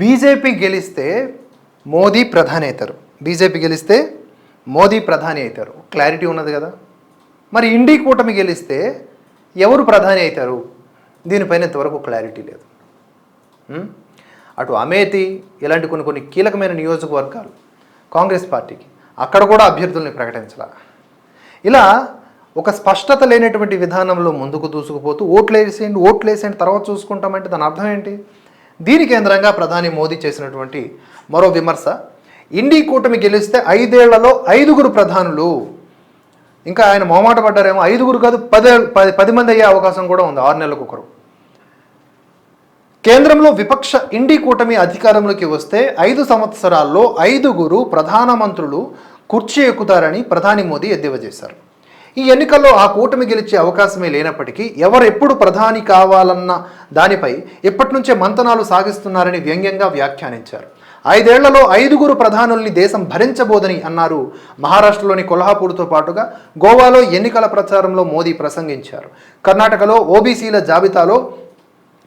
BJP గెలిస్తే మోదీ ప్రధాని అవుతారు. బీజేపీ గెలిస్తే మోదీ ప్రధాని అవుతారు. క్లారిటీ ఉన్నది కదా. మరి ఇండి కూటమి గెలిస్తే ఎవరు ప్రధాని అవుతారు? దీనిపైన ఇంతవరకు క్లారిటీ లేదు. అటు అమేతి ఇలాంటి కొన్ని కొన్ని కీలకమైన నియోజకవర్గాలు కాంగ్రెస్ పార్టీకి అక్కడ కూడా అభ్యర్థుల్ని ప్రకటించాల. ఇలా ఒక స్పష్టత లేనటువంటి విధానంలో ముందుకు దూసుకుపోతూ ఓట్లు వేసేయండి ఓట్లు వేసేయండి తర్వాత చూసుకుంటామంటే దాని అర్థం ఏంటి? దీని కేంద్రంగా ప్రధాని మోదీ చేసినటువంటి మరో విమర్శ ఇండి కూటమి గెలిస్తే ఐదేళ్ళలో ఐదుగురు ప్రధానులు. ఇంకా ఆయన మొహమాట పడ్డారేమో ఐదుగురు కాదు పది పది పది మంది అయ్యే అవకాశం కూడా ఉంది ఆరు నెలలకు ఒకరు. కేంద్రంలో విపక్ష ఇండి కూటమి అధికారంలోకి వస్తే ఐదు సంవత్సరాల్లో ఐదుగురు ప్రధానమంత్రులు కుర్చీ ఎక్కుతారని ప్రధాని మోదీ ఎద్దేవా చేశారు. ఈ ఎన్నికల్లో ఆ కూటమి గెలిచే అవకాశమే లేనప్పటికీ ఎవరెప్పుడు ప్రధాని కావాలన్న దానిపై ఇప్పటి నుంచే మంతనాలు సాగిస్తున్నారని వ్యంగ్యంగా వ్యాఖ్యానించారు. ఐదేళ్ళలో ఐదుగురు ప్రధానుల్ని దేశం భరించబోదని అన్నారు మహారాష్ట్రలోని కొల్హాపూర్తో పాటుగా గోవాలో ఎన్నికల ప్రచారంలో మోదీ ప్రసంగించారు. కర్ణాటకలో ఓబీసీల జాబితాలో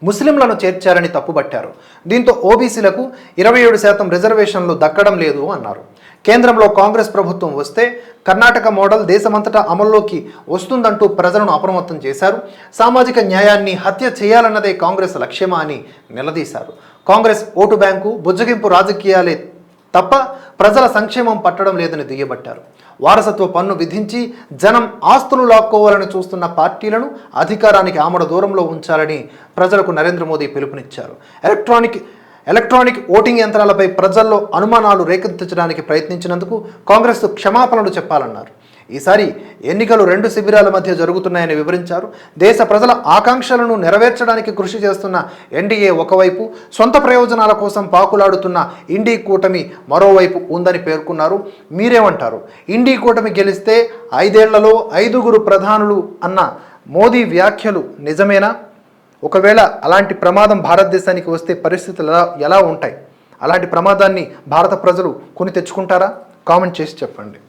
ముస్లింలను చేర్చారని తప్పుబట్టారు. దీంతో ఓబీసీలకు ఇరవై ఏడు శాతం రిజర్వేషన్లు దక్కడం లేదు అన్నారు. కేంద్రంలో కాంగ్రెస్ ప్రభుత్వం వస్తే కర్ణాటక మోడల్ దేశమంతటా అమల్లోకి వస్తుందంటూ ప్రజలను అప్రమత్తం చేశారు. సామాజిక న్యాయాన్ని హత్య చేయాలన్నదే కాంగ్రెస్ లక్ష్యమా అని నిలదీశారు. కాంగ్రెస్ ఓటు బ్యాంకు బుజ్జగింపు రాజకీయాలే తప్ప ప్రజల సంక్షేమం పట్టడం లేదని దుయ్యబట్టారు. వారసత్వ పన్ను విధించి జనం ఆస్తులు లాక్కోవాలని చూస్తున్న పార్టీలను అధికారానికి ఆమడ దూరంలో ఉంచాలని ప్రజలకు నరేంద్ర మోదీ పిలుపునిచ్చారు. ఎలక్ట్రానిక్ ఎలక్ట్రానిక్ ఓటింగ్ యంత్రాలపై ప్రజల్లో అనుమానాలు రేకెత్తించడానికి ప్రయత్నించినందుకు కాంగ్రెస్ క్షమాపణలు చెప్పాలన్నారు. ఈసారి ఎన్నికలు రెండు శిబిరాల మధ్య జరుగుతున్నాయని వివరించారు. దేశ ప్రజల ఆకాంక్షలను నెరవేర్చడానికి కృషి చేస్తున్న ఎన్డీఏ ఒకవైపు సొంత ప్రయోజనాల కోసం పాకులాడుతున్న ఇండీ కూటమి మరోవైపు ఉందని పేర్కొన్నారు. మీరేమంటారు? ఇండీ కూటమి గెలిస్తే ఐదేళ్ళలో ఐదుగురు ప్రధానులు అన్న మోదీ వ్యాఖ్యలు నిజమేనా? ఒకవేళ అలాంటి ప్రమాదం భారతదేశానికి వస్తే పరిస్థితులు ఎలా ఎలా ఉంటాయి? అలాంటి ప్రమాదాన్ని భారత ప్రజలు కొని తెచ్చుకుంటారా? కామెంట్ చేసి చెప్పండి.